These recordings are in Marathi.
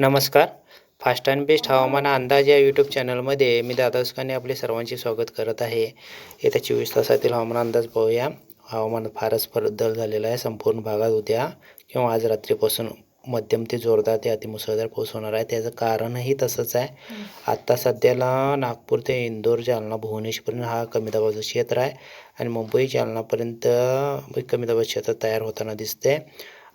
नमस्कार. फास्ट अँड बेस्ट हवामान अंदाज या यूट्यूब चॅनलमध्ये मी दादा सुकाने आपले सर्वांचे स्वागत करत आहे. येत्या चोवीस तासातील हवामान अंदाज पाहूया. हवामानात फारच बदल झालेला आहे. संपूर्ण भागात उद्या किंवा आज रात्रीपासून मध्यम ते जोरदार ते अतिमुसळधार पाऊस होणार आहे. त्याचं कारणही तसंच आहे. आत्ता सध्याला नागपूर ते इंदोर जालना भुवनेश्वरपर्यंत हा कमी दाबाचं क्षेत्र आहे. आणि मुंबई जालनापर्यंत कमी दाबाचं क्षेत्र तयार होताना दिसते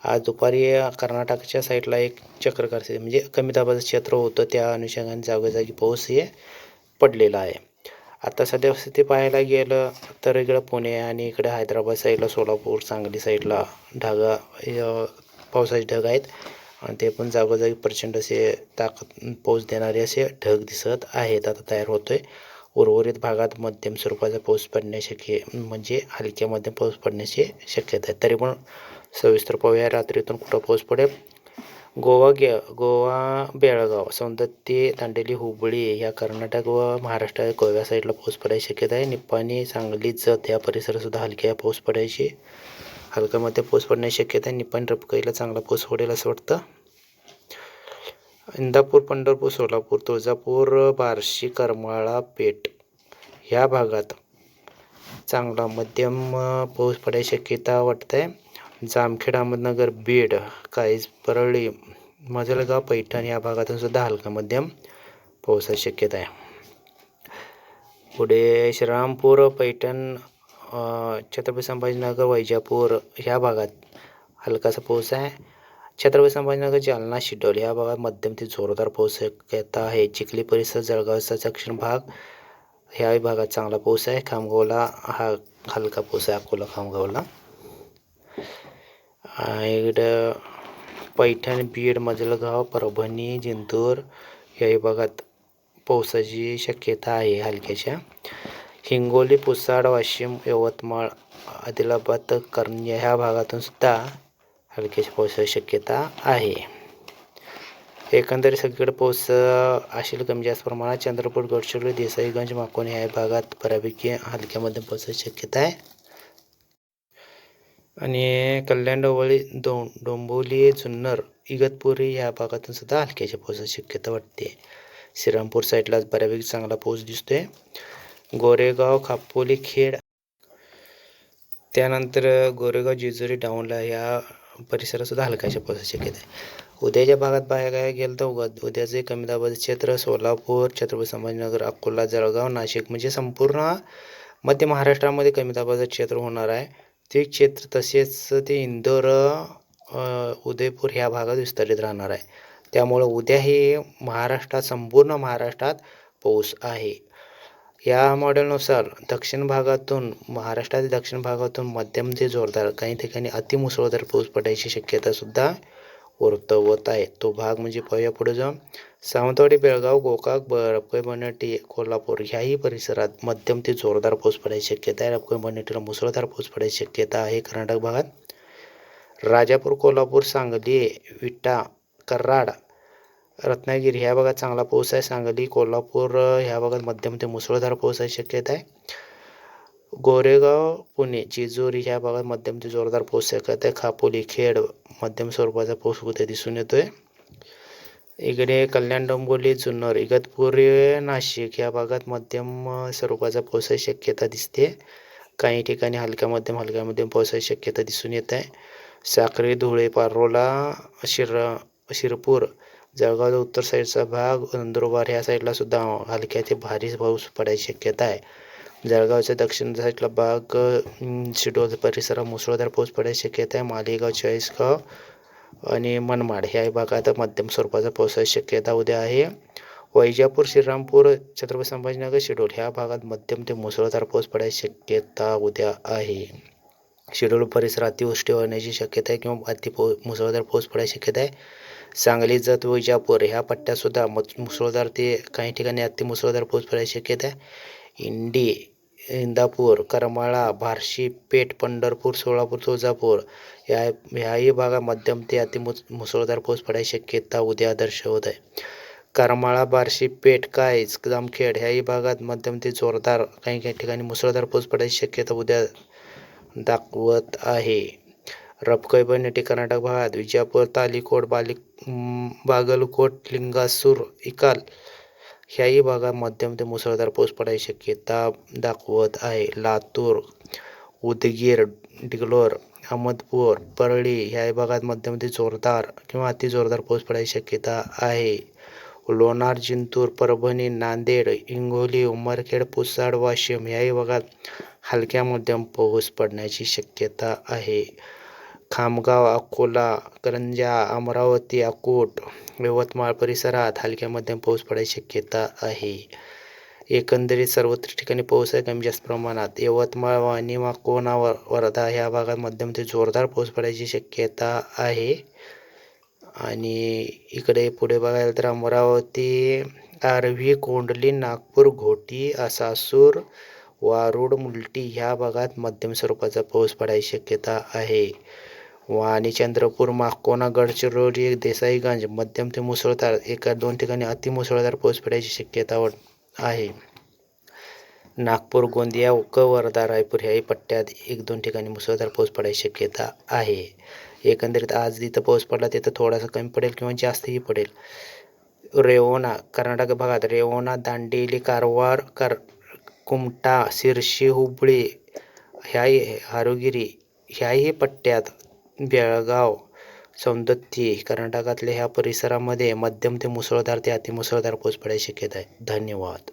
आज दुपारी कर्नाटकच्या साईडला एक चक्रकार स्थिती म्हणजे कमी दाबाचं क्षेत्र होतं त्या अनुषंगाने जागोजागी पाऊस हे पडलेला आहे. आता सध्या स्थिती पाहायला गेलं तर इकडं पुणे आणि इकडे हैदराबाद साईडला सोलापूर सांगली साईडला ढगा पावसाचे ढग आहेत. आणि ते पण जागोजागी प्रचंड असे ताकद पाऊस देणारे असे ढग दिसत आहेत. आता तयार होतोय. उर्वरित भागात मध्यम स्वरूपाचा पाऊस पडण्याची शक्य म्हणजे हलक्या मध्यम पाऊस पडण्याची शक्यता आहे. तरी पण सविस्तर पाहूया. रात्रीतून कुठं पाऊस पडेल? गोवा गे गोवा बेळगाव सौंदत्ती दांडेली हुबळी या कर्नाटक व महाराष्ट्र गोव्या साईडला पाऊस पडायची शक्यता आहे. निप्पाणी सांगली जत या परिसरातसुद्धा हलक्या पाऊस पडायची हलक्यामध्ये पाऊस पडण्याची शक्यता आहे. निप्पाणी रपकाईला चांगला पाऊस पडेल असं वाटतं. इंदापूर पंढरपूर सोलापूर तुळजापूर बार्शी करमाळा पेठ ह्या भागात चांगला मध्यम पाऊस पडायची शक्यता वाटते. जामखेड अहमदनगर बीड काळीज परळी मजलगाव पैठण या भागातून सुद्धा हलका मध्यम पावसाची शक्यता आहे. पुढे श्रीरामपूर पैठण छत्रपती संभाजीनगर वैजापूर ह्या भागात हलकासा पाऊस आहे. छत्रपती संभाजीनगर जालना शिडोल ह्या भागात मध्यम ते जोरदार पाऊस शक्यता आहे. चिखली परिसर जळगावचा दक्षिण भाग ह्या भागात चांगला पाऊस आहे. खामगावला हा हलका पाऊस आहे अकोला खामगावला. इकडं पैठण बीड मजलगाव परभणी जिंतूर या भागात पावसाची शक्यता आहे हलक्याच्या हिंगोली पुसाड वाशिम यवतमाळ आदिलाबाद करंजा ह्या भागातून सुद्धा हलक्याच्या पावसाची शक्यता आहे. एकंदरीत सगळीकडे पाऊस असेल कमी जास्त प्रमाणात चंद्रपूर गडचिरोली देसाईगंज माकोणी ह्या भागात बऱ्यापैकी हलक्यामध्ये पावसाची शक्यता आहे. आणि कल्याण डोवळी दो डोंबिवली जुन्नर इगतपुरी ह्या भागातून सुद्धा हलक्याच्या पावसाची शक्यता वाटते. श्रीरामपूर साईडलाच बऱ्यापैकी चांगला पाऊस दिसतोय. गोरेगाव खापोली खेड. त्यानंतर गोरेगाव जेजुरी डाऊनला या परिसरात सुद्धा हलक्याच्या पावसाची शक्यता आहे. उद्याच्या भागात बघायला गेलं तर उगा उद्याचे कमी दाबाचे क्षेत्र सोलापूर छत्रपती संभाजीनगर अकोला जळगाव नाशिक म्हणजे संपूर्ण मध्य महाराष्ट्रामध्ये कमी दाबाचं क्षेत्र होणार आहे. ते क्षेत्र तसेच ते इंदोर उदयपूर ह्या भागात विस्तारित राहणार आहे. त्यामुळं उद्या हे महाराष्ट्रात संपूर्ण महाराष्ट्रात पाऊस आहे. या मॉडेलनुसार दक्षिण भागातून महाराष्ट्रातील दक्षिण भागातून मध्यम ते जोरदार काही ठिकाणी अतिमुसळधार पाऊस पडायची शक्यतासुद्धा वर्तवत आहे. तो भाग म्हणजे पाहूया पुढे जाऊन सावंतवाडी बेळगाव गोकाक ब बनटी कोल्हापूर ह्याही परिसरात मध्यम ते जोरदार पाऊस पडायची शक्यता आहे. रपकई बनटीला मुसळधार पाऊस पडायची शक्यता आहे. कर्नाटक भागात राजापूर कोल्हापूर सांगली विटा कराड रत्नागिरी ह्या भागात चांगला पाऊस आहे. सांगली कोल्हापूर ह्या भागात मध्यम ते मुसळधार पावसाची शक्यता आहे. गोरेगाव पुणे जेजुरी ह्या भागात मध्यम ते जोरदार पाऊस शक्यता आहे. खापोली खेड मध्यम स्वरूपाचा पाऊस उद्या दिसून येतोय. इकडे कल्याण डोंबिवली जुन्नर इगतपुरी नाशिक या भागात मध्यम स्वरूपाचा पावसाची शक्यता दिसते. काही ठिकाणी हलक्या मध्यम हलक्या मध्यम पावसाची शक्यता दिसून येत. आहे साखरे धुळे पारोला शिर शिरपूर जळगावचा उत्तर साईडचा भाग नंदुरबार ह्या साईडला सुद्धा हलक्या ते भारी पाऊस पडायची शक्यता आहे. जळगावच्या दक्षिण साईडला भाग शिडोल परिसरात मुसळधार पाऊस पडायची शक्यता आहे. मालेगाव चाळीसगाव आणि मनमाड. ह्या भागात मध्यम स्वरूपाचा पावसाची शक्यता उद्या आहे. वैजापूर श्रीरामपूर छत्रपती संभाजीनगर शिडोल ह्या भागात मध्यम ते मुसळधार पाऊस पडायची शक्यता उद्या आहे. शिडोल परिसरात अतिवृष्टी होण्याची शक्यता आहे किंवा अति पो मुसळधार पाऊस पडायची शक्यता आहे. सांगली जत विजापूर ह्या पट्ट्यातसुद्धा मु मुसळधार ते काही ठिकाणी अति मुसळधार पाऊस पडायची शक्यता आहे. इंडी इंदापूर करमाळा बार्शी पेठ पंढरपूर सोलापूर तुळजापूर या ह्याही भागात मध्यम ते अति मुस मुसळधार पाऊस पडायची शक्यता उद्या दर्शवत आहे. करमाळा बार्शी पेठ कायज जामखेड ह्याही भागात मध्यम ते जोरदार काही काही ठिकाणी मुसळधार पाऊस पडायची शक्यता उद्या दाखवत आहे. रपकय बनेटी कर्नाटक भागात विजापूर तालिकोट बालिक बागलकोट लिंगासूर इकाल ह्याही भागात मध्यम ते मुसळधार पाऊस पडायची शक्यता दाखवत आहे. लातूर उदगीर डिगलोर अहमदपूर परळी ह्या भागात मध्यम ते जोरदार किंवा अति जोरदार पाऊस पडायची शक्यता आहे. लोणार जिंतूर परभणी नांदेड हिंगोली उमरखेड पुसाड वाशिम याही भागात हलक्या मध्यम पाऊस पडण्याची शक्यता आहे. खामगाव अकोला करंजा अमरावती अकोट यवतमाळ परिसरात हलक्या मध्यम पाऊस पडायची शक्यता आहे. एकंदरीत सर्वत्र ठिकाणी पाऊस आहे कमी जास्त प्रमाणात. यवतमाळ वाणी कोणा वर वर्धा ह्या भागात मध्यम ते जोरदार पाऊस पडायची शक्यता आहे. आणि इकडे पुढे बघायला तर अमरावती आरवी कोंडली नागपूर घोटी असासूर वारूड मुलटी ह्या भागात मध्यम स्वरूपाचा पाऊस पडायची शक्यता आहे. वाणी चंद्रपूर माकोना गडचिरोली देसाईगंज मध्यम ते मुसळधार एका दोन ठिकाणी अति मुसळधार पाऊस पडायची शक्यता आहे. नागपूर गोंदिया क वर्धा रायपूर ह्याही पट्ट्यात एक दोन ठिकाणी मुसळधार पाऊस पडायची शक्यता आहे. एकंदरीत आज जिथं पाऊस पडला तिथं थोडासा कमी पडेल किंवा जास्तही पडेल. रेवोना कर्नाटक भागात रेवोना दांडेली कारवार कर कुमटा शिरशी हुबळी ह्याही हारोगिरी ह्याही पट्ट्यात बेळगाव सौंदत्ती कर्नाटकातल्या ह्या परिसरामध्ये मध्यम ते मुसळधार ते अतिमुसळधार पाऊस पडायची शक्यता आहे. धन्यवाद.